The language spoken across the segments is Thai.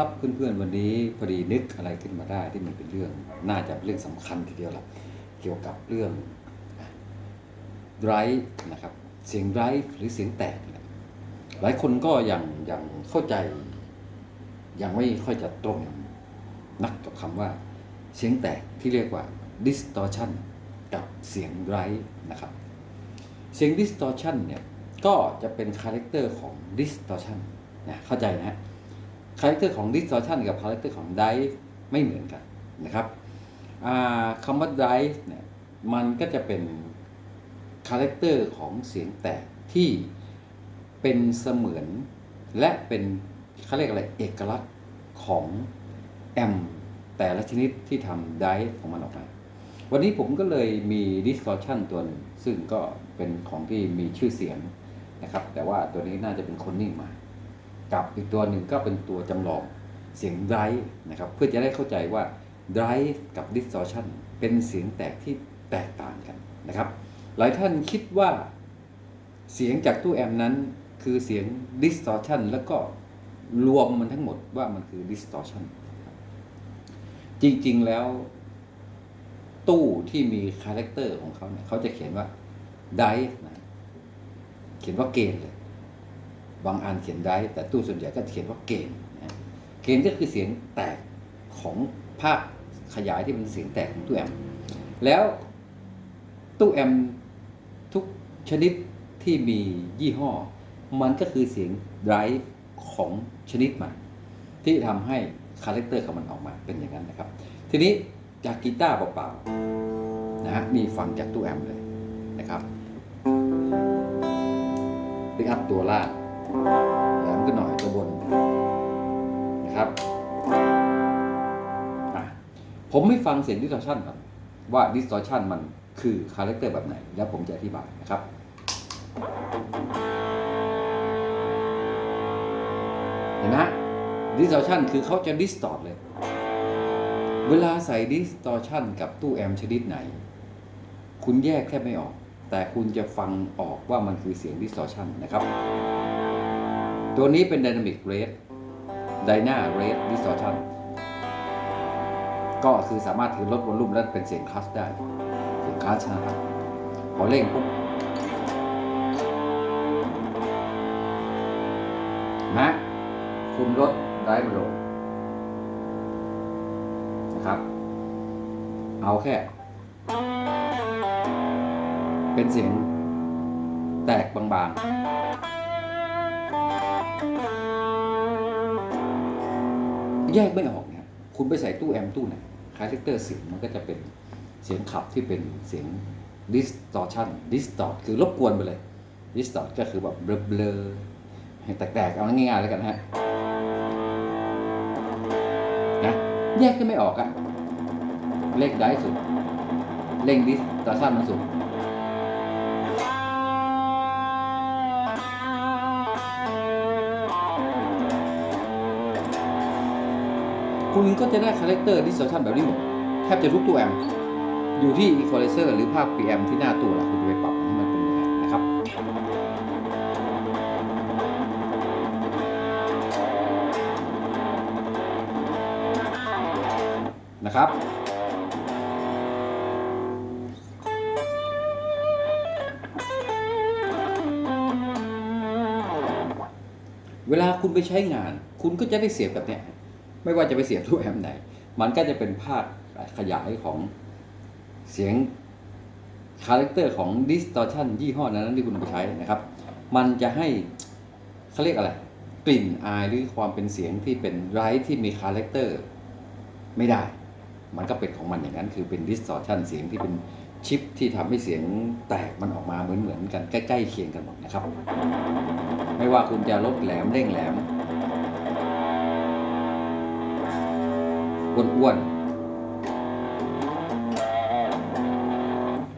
ครับเพื่อนๆวันนี้พอดีนึกอะไรขึ้นมาได้ที่มันเป็นเรื่อง น่าจะเป็นเรื่องสำคัญทีเดียวละเกี่ยวกับเรื่องไรนะครับเสียงไรหรือเสียงแตก หลายคนก็ยังยังเข้าใจ ยังไม่ค่อยจะตรงนักกับคำว่าเสียงแตกที่เรียกว่า distortion กับเสียงไรนะครับ เสียง distortion เนี่ยก็จะเป็นคาแรคเตอร์ของ distortion นะเข้าใจนะฮะ คาแรคเตอร์ของ distortion กับคาแรคเตอร์ของ drive ไม่เหมือนกันนะครับคำว่า drive เนี่ยมันก็จะเป็นคาแรคเตอร์ของเสียงแตกที่เป็นเสมือนและเป็นเขาเรียกอะไรเอกลักษณ์ของแอมแต่ละชนิดที่ทำ drive ของมันออกมา วันนี้ผมก็เลยมี distortion ตัวนึงซึ่งก็เป็นของที่มีชื่อเสียงนะครับ แต่ว่าตัวนี้น่าจะเป็นคนนิ่งมา กับอีกตัวหนึ่งก็เป็นตัวจำลองเสียง drive นะครับเพื่อจะได้เข้าใจว่า drive กับ distortion เป็นเสียงแตกที่แตกต่างกันนะครับ หลายท่านคิดว่าเสียงจากตู้แอมนั้นคือเสียง distortion แล้วก็รวมมันทั้งหมดว่ามันคือ distortion จริงๆแล้ว ตู้ที่มีคาแรคเตอร์ของเขาเนี่ยเขาจะเขียนว่า dive นะเขียนว่าเกณฑ์เลย บางอันเขียน dive แต่ตู้ส่วนใหญ่ก็เขียนว่าเกณฑ์เกณฑ์ก็คือเสียงแตกของภาคขยายที่เป็นเสียงแตกของตู้แอมป์แล้วตู้แอมป์ทุกชนิดที่มียี่ห้อ มันก็คือเสียง drive ของชนิดมันที่ทำให้คาแรคเตอร์ของมันออกมาเป็นอย่างนั้นนะครับ ทีนี้จากกีตาร์เปล่าๆนะฮะมีฟังจากตู้แอมป์เลยนะครับปิกอัพตัวล่าง แหลมขึ้นหน่อยตัวบนนะครับผมไม่ฟังเสียง distortion ก่อนว่า distortion มันคือคาแรคเตอร์แบบไหน แล้วผมจะอธิบายนะครับเห็นไหม distortion คือเขาจะ distort เลย เวลาใส่ distortion กับตู้แอมป์ชนิดไหน คุณแยกแค่ไม่ออก แต่คุณจะฟังออกว่ามันคือเสียง distortion นะครับ ตัวนี้เป็น dynamic rate dyna rate distortion ก็คือสามารถถือลดวอลลุ่มและเป็นเสียงคลัสได้ เสียงคลัสนะครับพอเร่งปุ๊บนะคุณลดได้มาลงนะครับ เอาแค่ เป็นเสียงแตกบางๆ แยกไม่ออกเนี่ย คุณไปใส่ตู้แอมป์ตู้ไหนคาแรคเตอร์เสียงมันก็จะเป็นเสียงขับที่เป็นเสียง distortion distort คือรบกวนไปเลย distort ก็คือแบบเบลอๆแตกๆ เอาง่ายๆแล้วกันนะฮะนะแยกก็ไม่ออกอะเร่งได้สุดเร่งดิสตอร์ชันมันสุด คุณก็จะได้คาแรคเตอร์ดิสตอร์ชันแบบนี้หมดแทบจะทุกตัวแอมอยู่ที่อีควอไลเซอร์หรือภาค PM ที่หน้าตัวละคุณจะไปปรับให้มันเป็นยังไงนะครับนะครับเวลาคุณไปใช้งาน คุณก็จะได้เสียบแบบเนี้ย ไม่ว่าจะไปเสียบตู้แอมไหน มันก็จะเป็นภาคขยายของเสียงคาแรคเตอร์ของ distortion ยี่ห้อนั้นที่คุณไปใช้นะครับ มันจะให้เขาเรียกอะไร กลิ่นอายหรือความเป็นเสียงที่เป็นไรที่มีคาแรคเตอร์ไม่ได้ มันก็เป็นของมันอย่างนั้น คือเป็น distortion เสียงที่เป็นชิปที่ทำให้เสียงแตกมันออกมาเหมือนเหมือนๆกันใกล้ๆเคียงกันหมดนะครับ ไม่ว่าคุณจะลดแหลมเร่งแหลม อ้วนๆ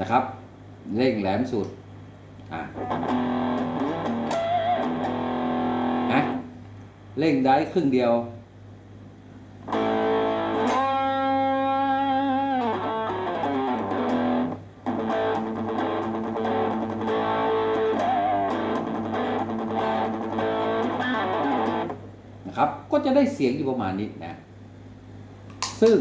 นะครับ เร่งแหลมสุดอะนะเร่งได้ครึ่งเดียวนะครับ ก็จะได้เสียงอยู่ประมาณนี้นะ ซึ่ง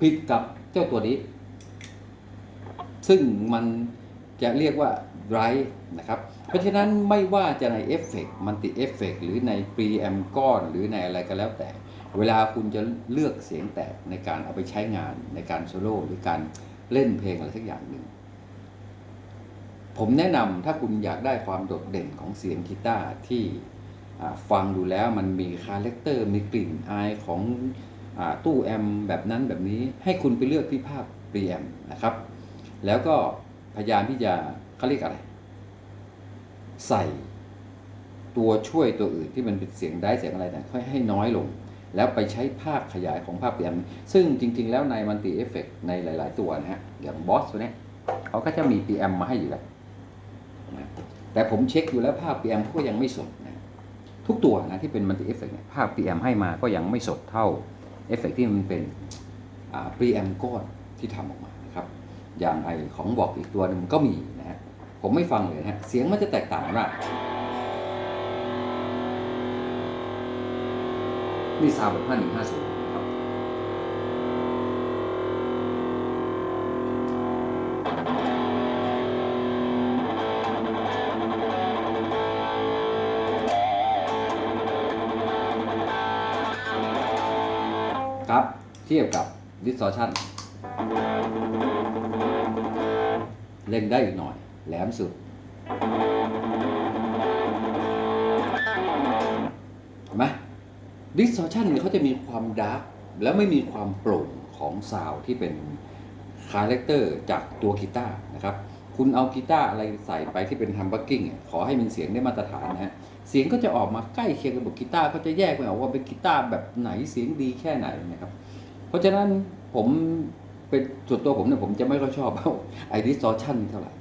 ผิดกับเจ้าตัวนี้ ซึ่งมันจะเรียกว่า right นะครับ เพราะฉะนั้นไม่ว่าจะในเอฟเฟกต์มันติเอฟเฟกหรือใน preamp ก้อนหรือในอะไรก็แล้วแต่ เวลาคุณจะเลือกเสียงแตกในการเอาไปใช้งานในการโซโล่หรือการเล่นเพลงอะไรสักอย่างหนึ่ง ผมแนะนำถ้าคุณอยากได้ความโดดเด่นของเสียงกีตาร์ที่ ฟังดูแล้วมันมีคาแรคเตอร์มีกลิ่นอายของอตู้แอมแบบนั้นแบบนี้ให้คุณไปเลือกที่ภาพปรีแอมนะครับ แล้วก็พยายามที่จะเขาเรียกอะไร ใส่ตัวช่วยตัวอื่นที่มันเป็นเสียงได้เสียงอะไรเนี่ค่อยให้น้อยลง แล้วไปใช้ภาคขยายของภาพเปลี่ยนซึ่งจริง ๆ แล้วในมันติเอฟเฟกในหลาย ๆ ตัวนะฮะอย่างบอสตัวนี้เขาก็จะมี PM มาให้อยู่แล้วแต่ผมเช็คอยู่แล้วภาพ PM ก็ยังไม่สด ทุกตัวนะที่เป็นมันติเอฟเฟกเนี่ยภาพ PM ให้มาก็ยังไม่สดเท่าเอฟเฟกที่มันเป็นอ่า PM ก้อนที่ทำออกมานะครับอย่างไอของบอกอีกตัวหนึ่งก็มีนะฮะผมไม่ฟังเลยนะฮะเสียงมันจะแตกต่างมากนี่ซาวแบบ 5150 เทียบกับ distortion เล่นได้อีกหน่อย แหลมสุด เห็นไหม distortion เนี่ยเขาจะมีความดาร์กแล้วไม่มีความโปร่งของซาวที่เป็นคาแรคเตอร์จากตัวกีตาร์นะครับ คุณเอากีตาร์อะไรใส่ไปที่เป็นฮัมบักกิ้งขอให้มันเสียงได้มาตรฐานนะฮะ เสียงก็จะออกมาใกล้เคียงกับกีตาร์ก็จะแยกไม่ออกว่าเป็นกีตาร์แบบไหนเสียงดีแค่ไหนนะครับ ราะฉะนั้นผมเป็นส่วนตัวผมเนี่ยผมจะไม่ค่อยชอบเอาไอ้ดิส o อชันเท่าไหร่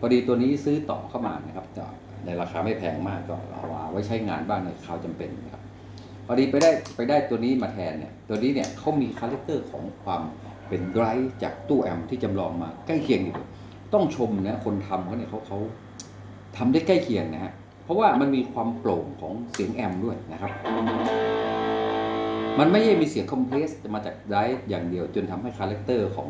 พอดีตัวนี้ซื้อต่อเข้ามานะครับแต่ในราคาไม่แพงมากก็เอาไว้ใช้งานบ้างในคราวจำเป็นนะครับพอดีไปได้ไปได้ตัวนี้มาแทนเนี่ยตัวนี้เนี่ยเขามีคาแรคเตอร์ของความเป็นไดรฟ์จากตู้แอมป์ที่จำลองมาใกล้เคียงอยู่ต้องชมนะคนทำเขาเนี่ยเขาเขาทำได้ใกล้เคียงนะฮะเพราะว่ามันมีความโปร่งของเสียงแอมป์ด้วยนะครับ มันไม่ใช่มีเสียงคอมเพรสมาจากไดฟ์อย่างเดียว จนทำให้คาแรคเตอร์ของ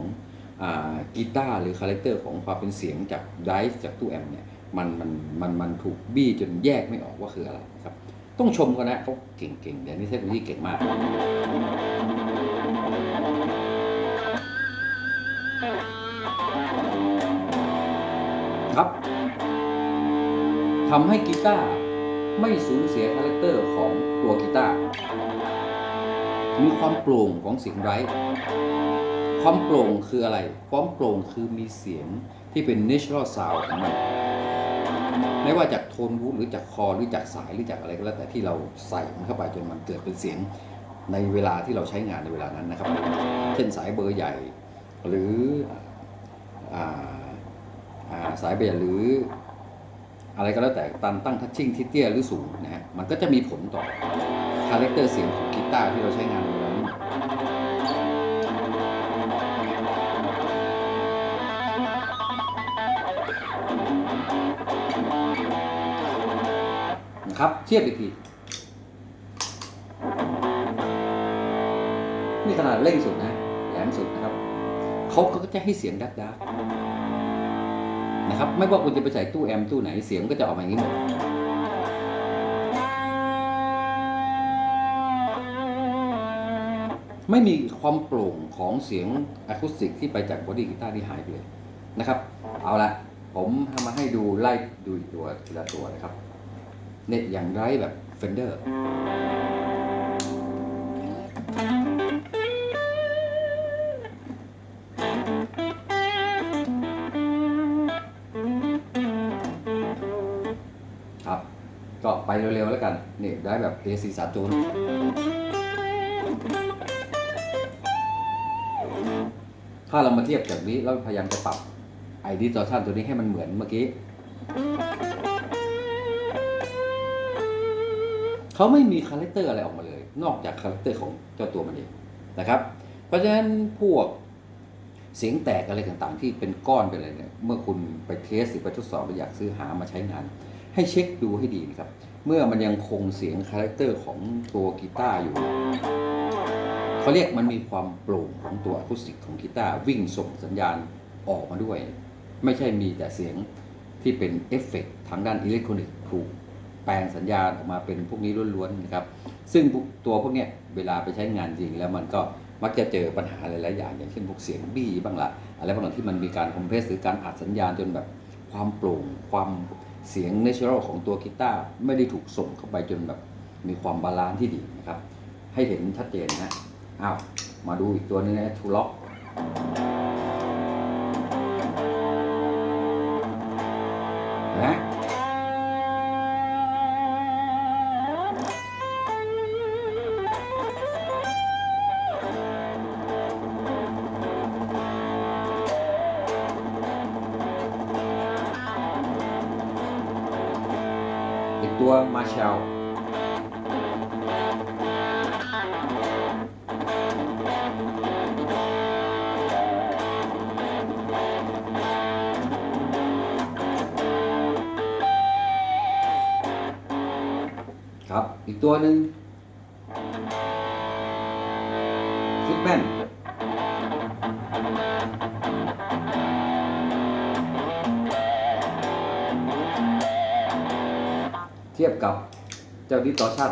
กีตาร์หรือคาแรคเตอร์ของความเป็นเสียงจากไดฟ์จากตู้แอมป์เนี่ยมันมันมันมันถูกบี้จนแยกไม่ออกว่าคืออะไรครับ ต้องชมเขานะเขาเก่งๆเดี๋ยวนี้เทคโนโลยีเก่งมากครับทำให้กีตาร์ไม่สูญเสียคาแรคเตอร์ของตัวกีตาร์ มีความโปร่งของเสียงไร้ ความโปร่งคืออะไร ความโปร่งคือมีเสียงที่เป็น natural sound ของมันไม่ว่าจากโทนวูดหรือจากคอหรือจากสายหรือจากอะไรก็แล้วแต่ที่เราใส่มันเข้าไปจนมันเกิดเป็นเสียงในเวลาที่เราใช้งานในเวลานั้นนะครับ เช่นสายเบอร์ใหญ่ หรืออาสายเบอร์ใหญ่หรืออะไรก็แล้วแต่ตันตั้งทัชชิ่งที่เตี้ยหรือสูงนะฮะมันก็จะมีผลต่อคาแรคเตอร์เสียงของ ตาร์ที่เราใช้งานในเวลานั้นนะครับเทียบอีกทีนี่ขนาดเร่งสุดนะแหลมสุดนะครับเขาก็จะให้เสียงดักดักนะครับ ไม่ว่าคุณจะไปใส่ตู้แอมตู้ไหนเสียงก็จะออกมาอย่างนี้หมด ไม่มีความโปร่งของเสียงอะคูสติกที่ไปจากบอดี้กีตาร์ที่หายไปเลยนะครับ เอาละผมทำมาให้ดูไล่ดูอีกตัวทีละตัวนะครับ เน็ตอย่างไรแบบ Fender ครับ ก็ไปเร็วๆแล้วกัน เน็ตได้แบบ AC สามจูน ถ้าเรามาเทียบจากนี้แล้วพยายามจะปรับไอดีจอชันตัวนี้ให้มันเหมือนเมื่อกี้ เขาไม่มีคาแรคเตอร์อะไรออกมาเลย นอกจากคาแรคเตอร์ของเจ้าตัวมันเองนะครับ เพราะฉะนั้นพวกเสียงแตกอะไรต่างๆ ที่เป็นก้อนเป็นอะไรเนี่ยเมื่อคุณไปเทสหรือไปทดสอบหรืออยากซื้อหามาใช้งาน ให้เช็คดูให้ดีนะครับ เมื่อมันยังคงเสียงคาแรคเตอร์ของตัวกีตาร์อยู่ เขาเรียกมันมีความโปร่งของตัวอะคูสติกของกีตาร์วิ่งส่งสัญญาณออกมาด้วย ไม่ใช่มีแต่เสียงที่เป็นเอฟเฟกต์ทางด้านอิเล็กทรอนิกส์ถูกแปลงสัญญาณออกมาเป็นพวกนี้ล้วนๆนะครับ ซึ่งตัวพวกเนี้ยเวลาไปใช้งานจริงแล้วมันก็มักจะเจอปัญหาหลายๆอย่างอย่างเช่นพวกเสียงบี้บ้างละอะไรบางอย่างที่มันมีการคอมเพรสหรือการอัดสัญญาณจนแบบความโปร่งความเสียงเนเชอรัลของตัวกีตาร์ไม่ได้ถูกส่งเข้าไปจนแบบมีความบาลานซ์ที่ดีนะครับ ให้เห็นชัดเจนนะ อ้าวมาดูอีกตัวนึงนะทูล็อกนะอีกตัวมาเชล ตัวหนึ่งฟิตแมนเทียบกับเจ้าดิสตอชั่น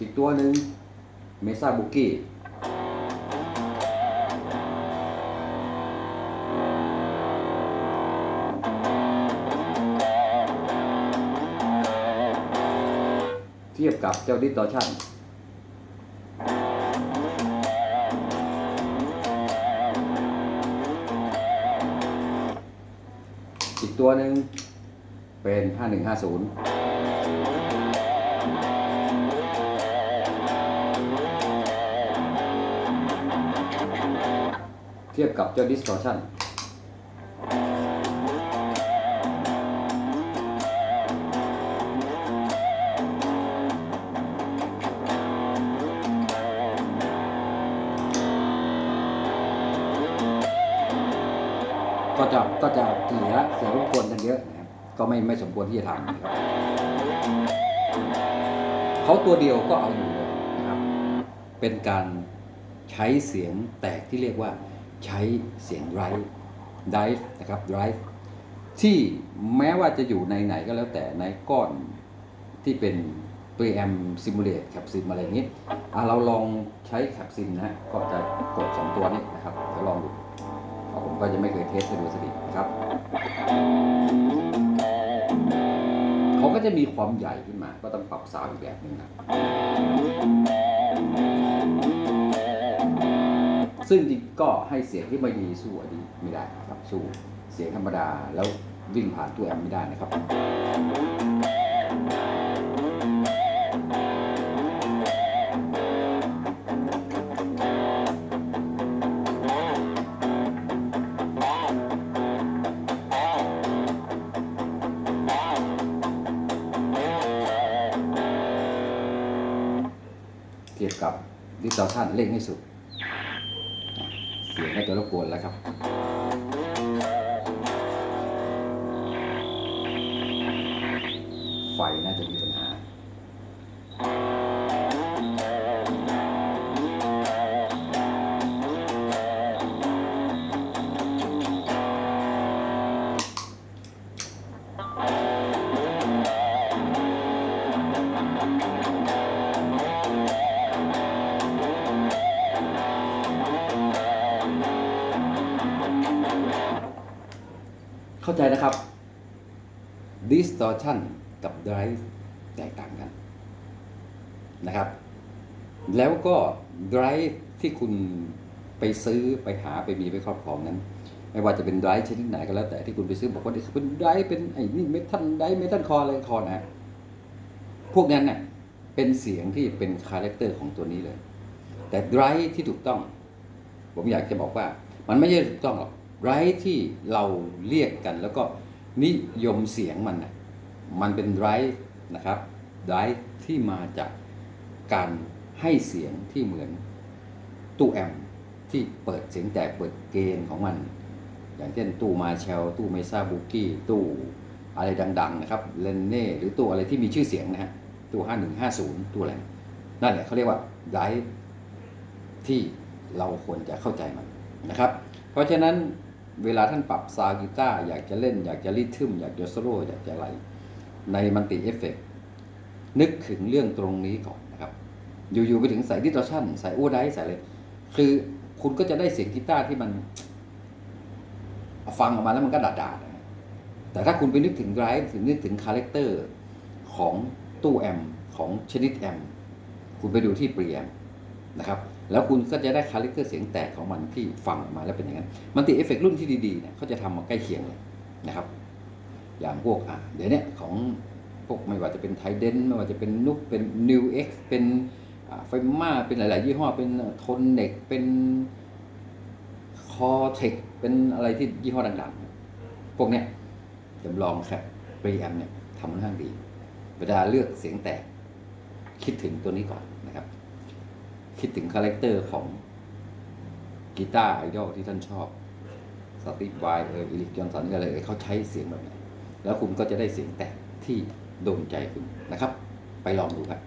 อีกตัวหนึ่งเมซาบุกี้ ทียบกับเจ้าดิสตอชันอีกตัวหนึ่งเป็น 5150เทียบกับเจ้า distortion จะก็จะเสียเสียรบกวนกันเยอะนะครับก็ไม่ไม่สมควรที่จะทำนะครับเขาตัวเดียวก็เอาอยู่นะครับ เป็นการใช้เสียงแตกที่เรียกว่าใช้เสียงไรฟ์ไดฟ์นะครับไดฟ์ที่แม้ว่าจะอยู่ในไหนก็แล้วแต่ในก้อนที่เป็นตัวแอมซิมูเลตแคปซิมอะไรอย่างนี้เราลองใช้แคปซิมนะฮะก็จะกดสองตัวนี้นะครับเดี๋ยวลองดู ผมก็จะไม่เคยเทสให้ดูสตินะครับเขาก็จะมีความใหญ่ขึ้นมา ก็ต้องปรับสาวอีกแบบหนึ่งนะซึ่งจริงก็ให้เสียงที่ไม่ดีสู้อันนี้ไม่ได้ครับสู้เสียงธรรมดาแล้ววิ่งผ่านตัวแอมป์ไม่ได้นะครับ ตอชันเร่งให้สุด เสียงแม่งจะรบกวนแล้วครับ ไฟน่าจะมีปัญ distortion กับ drive แตกต่างกันนะครับ แล้วก็ drive ที่คุณไปซื้อไปหาไปมีไปครอบครองนั้น ไม่ว่าจะเป็น drive ชนิดไหนก็แล้วแต่ที่คุณไปซื้อบอกว่าเป็น drive เป็นไอ้นี่เมทัล drive เมทัลคออะไรคอนะฮะพวกนั้นเน่ยเป็นเสียงที่เป็นคาแรคเตอร์ของตัวนี้เลย แต่ drive ที่ถูกต้อง ผมอยากจะบอกว่า มันไม่ใช่ถูกต้องหรอกไดร์ที่เราเรียกกัน แล้วก็นิยมเสียงมันน่ะ มันเป็นไรนะครับไรที่มาจากการให้เสียงที่เหมือนตู้แอมป์ที่เปิดเสียงแตกเปิดเกณฑ์ของมัน อย่างเช่นตู้มาเชลตู้เมซ่าบุกี้ตู้อะไรดัง ๆ นะครับเลนเน่หรือตู้อะไรที่มีชื่อเสียงนะฮะตู้ 5150 ตู้อะไรนั่นแหละเขาเรียกว่าไรที่เราควรจะเข้าใจมันนะครับ เพราะฉะนั้นเวลาท่านปรับซาวกีตาร์อยากจะเล่นอยากจะริทึมอยากจะโซโล่อยากจะอะไร ในมันติเอฟเฟกนึกถึงเรื่องตรงนี้ก่อนนะครับ อยู่ๆไปถึงใส่ดิสตอชันใส่โอไดใส่เลยคือคุณก็จะได้เสียงกีตาร์ที่มัน ฟังออกมาแล้วมันก็ดาดๆนะแต่ถ้าคุณไปนึกถึงไรถึงนึกถึงคาแรคเตอร์ของตู้แอมของชนิดแอมคุณไปดูที่เปรีแอมป์นะครับ แล้วคุณก็จะได้คาแรคเตอร์เสียงแตกของมันที่ฟังออกมาแล้วเป็นอย่างนั้น มันติเอฟเฟกรุ่นที่ดีๆเนี่ยเขาจะทำมาใกล้เคียงเลยนะครับ อย่างพวกอะเดี๋ยวนี้ของพวกไม่ว่าจะเป็นไทเดนไม่ว่าจะเป็นนุกเป็นนิวเอ็กซ์เป็นไฟมาเป็นหลาย ๆ ยี่ห้อเป็นทนเน็กเป็นคอเทคเป็นอะไรที่ยี่ห้อดังๆพวกเนี้ยจำลองแค่ปรีแอมเนี่ยทำค่อนข้างดีเวลาเลือกเสียงแตก คิดถึงตัวนี้ก่อนนะครับ คิดถึงคาแรคเตอร์ของกีตาร์ไอดอลที่ท่านชอบสตีฟไวเอออิลิกจอนสันอะไรเขาใช้เสียงแบบไหน แล้วคุณก็จะได้เสียงแตกที่โดนใจคุณนะครับ ไปลองดูครับ